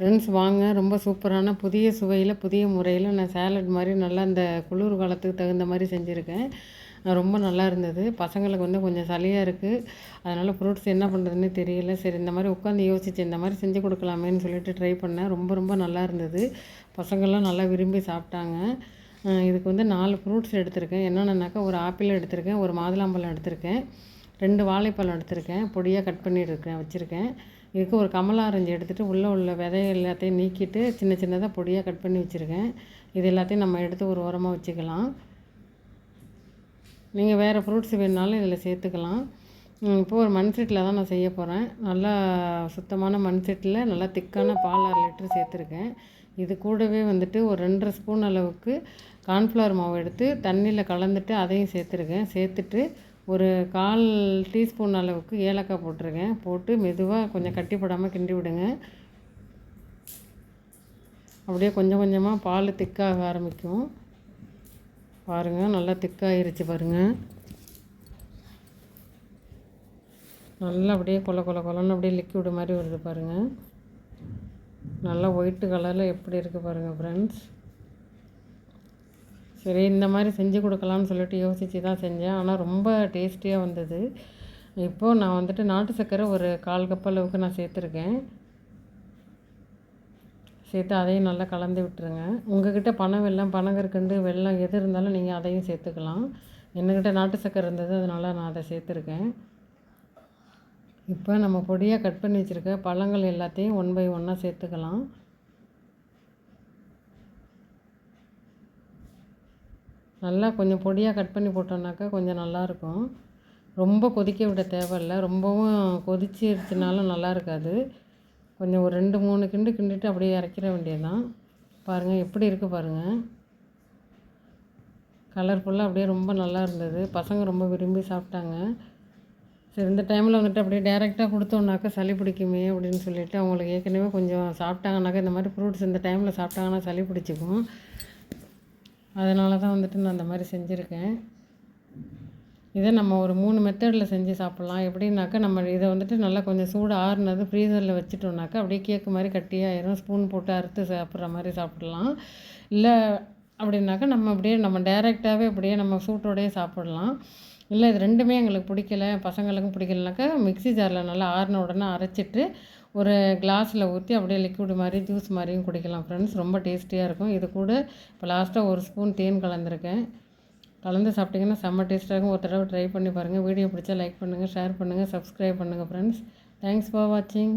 Friends வாங்க. ரொம்ப சூப்பரான புதிய சுவையில் புதிய முறையில் நான் சேலட் மாதிரி நல்லா இந்த குளிர் காலத்துக்கு தகுந்த மாதிரி செஞ்சுருக்கேன். ரொம்ப நல்லா இருந்தது. பசங்களுக்கு வந்து கொஞ்சம் சளியாக இருக்குது அதனால் ஃப்ரூட்ஸ் என்ன பண்ணுறதுன்னு தெரியல. சரி இந்த மாதிரி உட்காந்து யோசிச்சு இந்த மாதிரி செஞ்சு கொடுக்கலாமேன்னு சொல்லிட்டு ட்ரை பண்ணேன். ரொம்ப ரொம்ப நல்லா இருந்தது. பசங்கள்லாம் நல்லா விரும்பி சாப்பிட்டாங்க. இதுக்கு வந்து நாலு ஃப்ரூட்ஸ் எடுத்திருக்கேன். என்னென்னனாக்கா ஒரு ஆப்பிள் எடுத்திருக்கேன் ஒரு மாதுளம்பழம் எடுத்திருக்கேன் ரெண்டு வாழைப்பழம் எடுத்திருக்கேன் பொடியாக கட் பண்ணியிருக்கேன் வச்சுருக்கேன். இதுக்கு ஒரு கமலா ஆரஞ்சு எடுத்துகிட்டு உள்ளே உள்ள விதை எல்லாத்தையும் நீக்கிட்டு சின்ன சின்னதாக பொடியாக கட் பண்ணி வச்சுருக்கேன். இது எல்லாத்தையும் நம்ம எடுத்து ஒரு உரமாக வச்சுக்கலாம். நீங்கள் வேறு ஃப்ரூட்ஸ் வேணுனாலும் இதில் சேர்த்துக்கலாம். இப்போது ஒரு மண் செட்டில் தான் நான் செய்ய போகிறேன் நல்லா சுத்தமான மண் செட்டில் நல்லா திக்கான பால் அரை லிட்டர் சேர்த்துருக்கேன். இது கூடவே வந்துட்டு ஒரு ரெண்டரை ஸ்பூன் அளவுக்கு கார்ன்ஃப்ளவர் மாவு எடுத்து தண்ணியில் கலந்துட்டு அதையும் சேர்த்துருக்கேன். சேர்த்துட்டு ஒரு கால் டீஸ்பூன் அளவுக்கு ஏலக்காய் போட்டிருக்கேன். போட்டு மெதுவாக கொஞ்சம் கட்டி போடாமல் கிண்டி விடுங்க. அப்படியே கொஞ்சம் கொஞ்சமாக பால் திக்காக ஆரம்பிக்கும். பாருங்கள் நல்லா திக்காகிருச்சு பாருங்கள் நல்லா அப்படியே கொல கொல கொலன்னு அப்படியே லிக்விடு மாதிரி வருது பாருங்கள் நல்லா ஒயிட்டு கலரில் எப்படி இருக்குது பாருங்கள் ஃப்ரெண்ட்ஸ் சரி இந்த மாதிரி செஞ்சு கொடுக்கலான்னு சொல்லிட்டு யோசித்து தான் செஞ்சேன். ஆனால் ரொம்ப டேஸ்டியாக வந்தது. இப்போது நான் வந்துட்டு நாட்டு சர்க்கரை ஒரு கால் கப் அளவுக்கு நான் சேர்த்துருக்கேன். சேர்த்து அதையும் நல்லா கலந்து விட்டுருங்க. உங்கள்கிட்ட பனை வெள்ளம் பனங்கற்கண்டு வெள்ளம் எது இருந்தாலும் நீங்கள் அதையும் சேர்த்துக்கலாம். என்கிட்ட நாட்டு சர்க்கரை இருந்தது அதனால் நான் அதை சேர்த்துருக்கேன். இப்போ நம்ம பொடியாக கட் பண்ணி வச்சுருக்க பழங்கள் எல்லாத்தையும் ஒன் பை ஒன்னாக சேர்த்துக்கலாம். நல்லா கொஞ்சம் பொடியாக கட் பண்ணி போட்டோம்னாக்கா கொஞ்சம் நல்லாயிருக்கும். ரொம்ப கொதிக்க விட தேவையில்ல. ரொம்பவும் கொதிச்சிருச்சுனாலும் நல்லா இருக்காது கொஞ்சம் ஒரு ரெண்டு மூணு கிண்டு கிண்டிட்டு அப்படியே இறக்கிற வேண்டியது தான் பாருங்கள் எப்படி இருக்குது பாருங்கள் கலர்ஃபுல்லாக அப்படியே ரொம்ப நல்லா இருந்தது. பசங்க ரொம்ப விரும்பி சாப்பிட்டாங்க. சரி இந்த டைமில் வந்துட்டு அப்படியே டேரெக்டாக கொடுத்தோம்னாக்கா சளி பிடிக்குமே அப்படின்னு சொல்லிவிட்டு அவங்களுக்கு ஏற்கனவே கொஞ்சம் சாப்பிட்டாங்கனாக்கா இந்த மாதிரி ஃப்ரூட்ஸ் இந்த டைமில் சாப்பிட்டாங்கன்னா சளி பிடிச்சிக்கும். அதனால தான் வந்துட்டு நான் அந்த மாதிரி செஞ்சுருக்கேன். இதை நம்ம ஒரு மூணு மெத்தடில் செஞ்சு சாப்பிட்லாம். எப்படின்னாக்கா நம்ம இதை வந்துட்டு நல்லா கொஞ்சம் சூடு ஆறுனது ஃப்ரீசரில் வச்சுட்டோம்னாக்கா அப்படியே கேக்கு மாதிரி கட்டியாயிரும். ஸ்பூன் போட்டு அறுத்து சாப்பிட்ற மாதிரி சாப்பிட்லாம். இல்லை அப்படின்னாக்கா நம்ம அப்படியே நம்ம டேரெக்டாகவே அப்படியே நம்ம சூட்டோடையே சாப்பிட்லாம். இல்லை இது ரெண்டுமே எங்களுக்கு பிடிக்கல. பசங்களுக்கும் பிடிக்கலனாக்கா மிக்ஸி ஜாரில் நல்லா ஆறின உடனே அரைச்சிட்டு ஒரு கிளாஸில் ஊற்றி அப்படியே லிக்விட் மாதிரி ஜூஸ் மாதிரியும் குடிக்கலாம் ஃப்ரெண்ட்ஸ் ரொம்ப டேஸ்டியாக இருக்கும். இது கூட இப்போ லாஸ்ட்டாக ஒரு ஸ்பூன் தேன் கலந்துருக்கேன். கலந்து சாப்பிட்டிங்கன்னா செம்ம டேஸ்ட்டாக இருக்கும். ஒரு தடவை ட்ரை பண்ணி பாருங்கள் வீடியோ பிடிச்சா லைக் பண்ணுங்கள் ஷேர் பண்ணுங்கள் சப்ஸ்கிரைப் பண்ணுங்கள் ஃப்ரெண்ட்ஸ் தேங்க்ஸ் ஃபார் வாட்சிங்